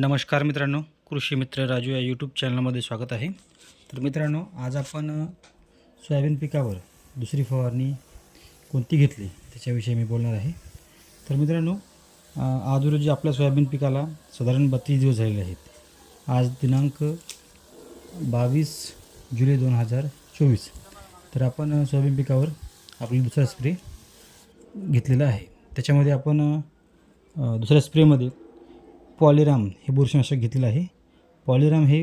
नमस्कार मित्रांनो कृषी मित्र राजू या यूट्यूब चॅनलमध्ये स्वागत आहे. तर मित्रांनो आज आपण सोयाबीन पिकावर दुसरी फवारणी कोणती घेतली त्याच्याविषयी मी बोलणार आहे. तर मित्रांनो आज रोजी आपल्या सोयाबीन पिकाला साधारण बत्तीस दिवस झालेले आहेत. आज दिनांक बावीस जुलै दोन हजार चोवीस. तर आपण सोयाबीन पिकावर आपली दुसरा स्प्रे घेतलेला आहे. त्याच्यामध्ये आपण दुसऱ्या स्प्रेमध्ये पॉलिराम हे बुरशीनाशक घेतलेलं आहे. पॉलिराम हे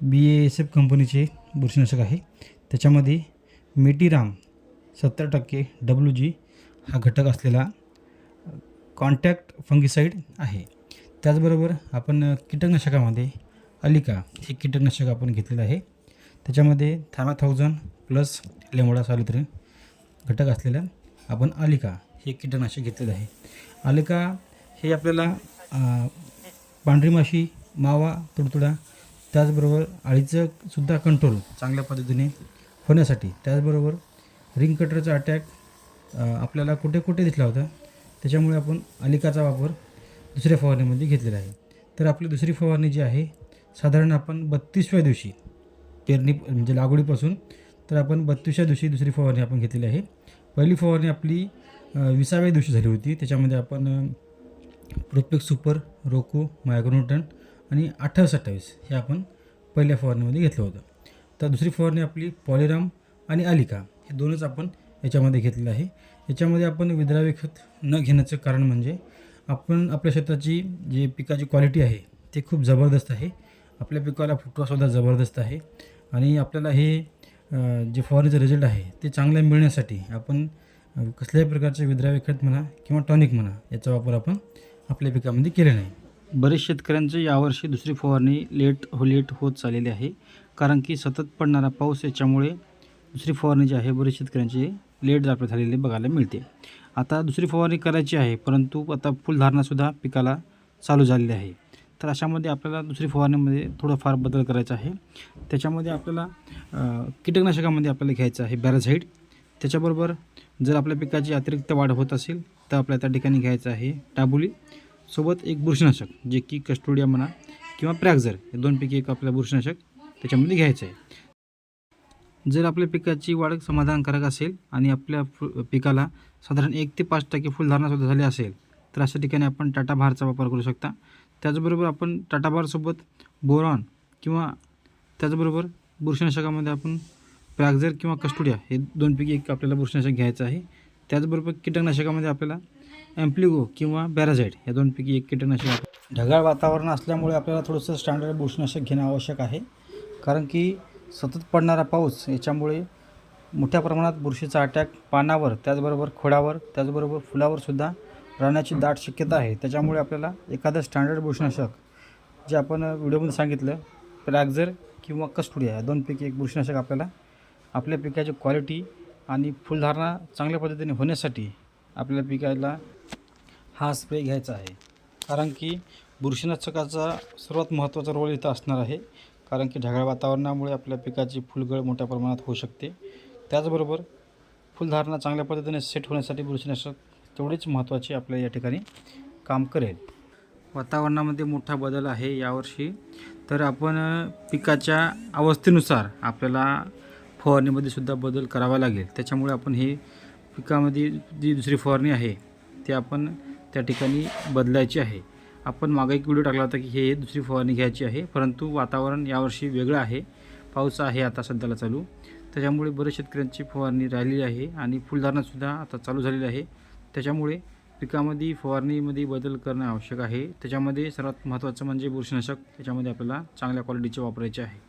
बी एस एफ कंपनीचे बुरशीनाशक आहे. त्याच्यामध्ये मेटीराम सत्तर टक्के डब्ल्यू जी हा घटक असलेला कॉन्टॅक्ट फंगिसाईड आहे. त्याचबरोबर आपण कीटकनाशकामध्ये अलिका हे कीटकनाशक आपण घेतलेलं आहे. त्याच्यामध्ये थायमाथाउजन प्लस लेमोडा सॉलित्री घटक असलेलं आपण अलिका हे कीटकनाशक घेतलेलं आहे. अलिका हे आपल्याला पांढरी माशी मावा तुडतुडा त्याचबरोबर अळीचं सुद्धा कंट्रोल चांगल्या पद्धतीने होण्यासाठी. त्याचबरोबर रिंग कटरचा अटॅक आपल्याला कुठे कुठे दिसला होता त्याच्यामुळे आपण अलिकाचा वापर दुसऱ्या फवारणीमध्ये घेतलेला आहे. तर आपली दुसरी फवारणी जी आहे साधारण आपण बत्तीसव्या दिवशी पेरणी म्हणजे लागवडीपासून तर आपण बत्तीसव्या दिवशी दुसरी फवारणी आपण घेतलेली आहे. पहिली फवारणी आपली विसाव्या दिवशी झाली होती. त्याच्यामध्ये आपण प्रोपेक सुपर रोको मायक्रोन्यूटन आणि अठ्ठावीस अठ्ठावीस हे आपण पहिल्या फवारणीमध्ये घेतलं होतं. तर दुसरी फवारणी आपली पॉलिराम आणि अलिका हे दोनच आपण याच्यामध्ये घेतलेलं आहे. याच्यामध्ये आपण विद्राव्य खत न घेण्याचं कारण म्हणजे आपण आपल्या शेताची जी पिकाची क्वालिटी आहे ते खूप जबरदस्त आहे. आपल्या पिकाला फुटवासुद्धा जबरदस्त आहे. आणि आपल्याला हे जे फवारणीचं रिझल्ट आहे ते चांगलं मिळण्यासाठी आपण कसल्याही प्रकारचे विद्राव्य खत म्हणा किंवा टॉनिक म्हणा याचा वापर आपण आपल्या पिकामध्ये केले नाही बरेच शेतकऱ्यांचं यावर्षी दुसरी फवारणी लेट हो लेट होत चाललेली आहे. कारण की सतत पडणारा पाऊस याच्यामुळे दुसरी फवारणी जी आहे बरेच शेतकऱ्यांची लेट जापे झालेली बघायला मिळते. आता दुसरी फवारणी करायची आहे परंतु आता फुलधारणासुद्धा पिकाला चालू झालेली आहे. तर अशामध्ये आपल्याला दुसरी फवारणीमध्ये थोडंफार बदल करायचा आहे. त्याच्यामध्ये आपल्याला कीटकनाशकामध्ये आपल्याला घ्यायचं आहे बॅराझाईड त्याच्याबरोबर जर आपल्या पिकाची अतिरिक्त वाढ होत असेल तर आपल्याला त्या ठिकाणी घ्यायचं आहे टाबुली. सोबत एक बुरशीनाशक जे की कस्टोडिया म्हणा किंवा प्रॅक्झर हे दोनपैकी एक आपल्याला बुरशीनाशक त्याच्यामध्ये घ्यायचं आहे. जर आपल्या पिकाची वाढ समाधानकारक असेल आणि आपल्या फु पिकाला साधारण एक ते पाच टक्के फुलधारणासुद्धा झाली असेल तर अशा ठिकाणी आपण टाटा भारचा वापर करू शकता. त्याचबरोबर आपण टाटा भारसोबत बोरॉन किंवा त्याचबरोबर बुरशीनाशकामध्ये आपण प्रॅक्झर किंवा कस्टोडिया हे दोनपैकी एक आपल्याला बुरशीनाशक घ्यायचं आहे. त्याचबरोबर कीटकनाशकामध्ये आपल्याला ॲम्प्लिगो किंवा बॅराझाईड या दोनपैकी एक कीटकनाशक ढगाळ वातावरण असल्यामुळे आपल्याला थोडंसं स्टँडर्ड बुरशीनाशक घेणं आवश्यक आहे. कारण की सतत पडणारा पाऊस याच्यामुळे मोठ्या प्रमाणात बुरशीचा अटॅक पानावर त्याचबरोबर खोडावर त्याचबरोबर फुलावरसुद्धा राहण्याची दाट शक्यता आहे. त्याच्यामुळे आपल्याला एखादं स्टँडर्ड बुरशीनाशक जे आपण व्हिडिओमध्ये सांगितलं प्रॅक्झर किंवा कस्टुडिया या दोनपैकी एक बुरशीनाशक आपल्याला आपल्या पिकाची क्वालिटी आणि फुलधारणा चांगल्या पद्धतीने होण्यासाठी आपल्या पिकाला हा स्प्रे घ्यायचा आहे. कारण की बुरशीनाशकाचा सर्वात महत्त्वाचा रोल इथं असणार आहे. कारण की ढगाळ वातावरणामुळे आपल्या पिकाची फुलगळ मोठ्या प्रमाणात होऊ शकते. त्याचबरोबर फुलधारणा चांगल्या पद्धतीने सेट होण्यासाठी बुरशीनाशक तेवढीच महत्त्वाचे आपल्या या ठिकाणी काम करेल. वातावरणामध्ये मोठा बदल आहे यावर्षी. तर आपण पिकाच्या अवस्थेनुसार आपल्याला फवारणीमध्ये सुद्धा बदल करावा लागेल. त्याच्यामुळे आपण हे पिकामध्ये जी दुसरी फवारणी आहे ती आपण त्या ठिकाणी बदलायची आहे. आपण मागे एक व्हिडिओ टाकला होता की हे दुसरी फवारणी घ्यायची आहे परंतु वातावरण यावर्षी वेगळं आहे. पाऊस आहे आता सध्याला चालू. त्याच्यामुळे बरेच शेतकऱ्यांची फवारणी राहिलेली आहे आणि फुलधारणासुद्धा आता चालू झालेली आहे. त्याच्यामुळे पिकामध्ये फवारणीमध्ये बदल करणं आवश्यक आहे. त्याच्यामध्ये सर्वात महत्त्वाचं म्हणजे बुरशीनाशक त्याच्यामध्ये आपल्याला चांगल्या क्वालिटीचे वापरायचे आहे.